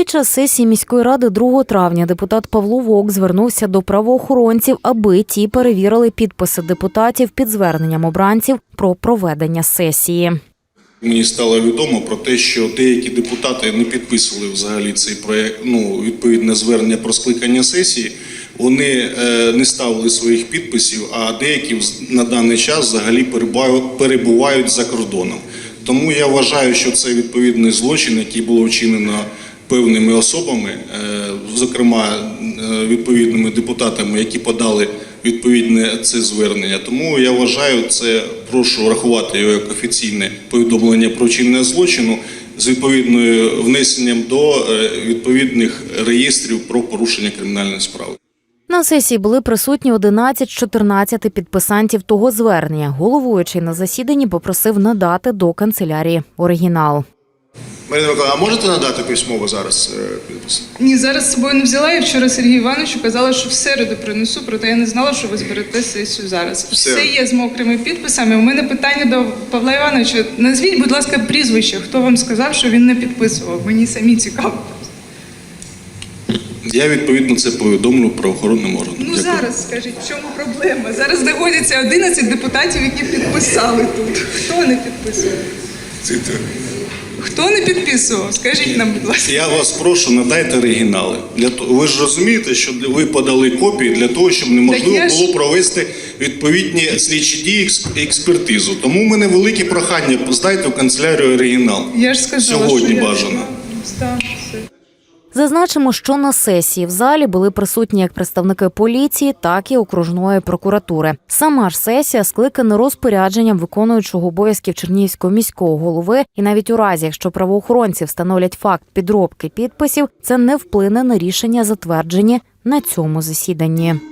Під час сесії міської ради 2 травня депутат Павло Вовк звернувся до правоохоронців, аби ті перевірили підписи депутатів під зверненням обранців про проведення сесії. Мені стало відомо про те, що деякі депутати не підписували взагалі цей проект, ну відповідне звернення про скликання сесії. Вони е, не ставили своїх підписів, а деякі на даний час взагалі перебувають за кордоном. Тому я вважаю, що це відповідний злочин, який було вчинено певними особами, е, зокрема е, відповідними депутатами, які подали відповідне це звернення. Тому я вважаю це, прошу рахувати його як офіційне повідомлення про вчинення злочину з відповідною внесенням до е, відповідних реєстрів про порушення кримінальної справи. На сесії були присутні 11 з 14 підписантів того звернення. Головуючий на засіданні попросив надати до канцелярії оригінал. Марина Миколаївна, а можете надати письмово зараз е, підпис? Ні, зараз з собою не взяла. Я вчора Сергію Івановичу казала, що в середу принесу, проте я не знала, що ви зберете сесію зараз. Все. Все є з мокрими підписами. У мене питання до Павла Івановича. Назвіть, будь ласка, прізвище. Хто вам сказав, що він не підписував? Мені самі цікаво. Я відповідно це повідомлю правоохоронним органам. Ну Дякую. зараз скажіть, в чому проблема? Зараз знаходяться 11 депутатів, які підписали тут. Хто не підписував? Хто не підписував? Скажіть нам, будь ласка. Я вас прошу, надайте оригінали. Для того, ви ж розумієте, що ви подали копії для того, щоб неможливо ж- було провести відповідні слідчі дії експ- експертизу. Тому в мене велике прохання здайте в канцелярію оригінал. Я ж сказала, Сьогодні що я бажано. Зазначимо, що на сесії в залі були присутні як представники поліції, так і окружної прокуратури. Сама ж сесія скликана розпорядженням виконуючого обов'язків Чернігівського міського голови, і навіть у разі, якщо правоохоронці встановлять факт підробки підписів, це не вплине на рішення, затверджені на цьому засіданні.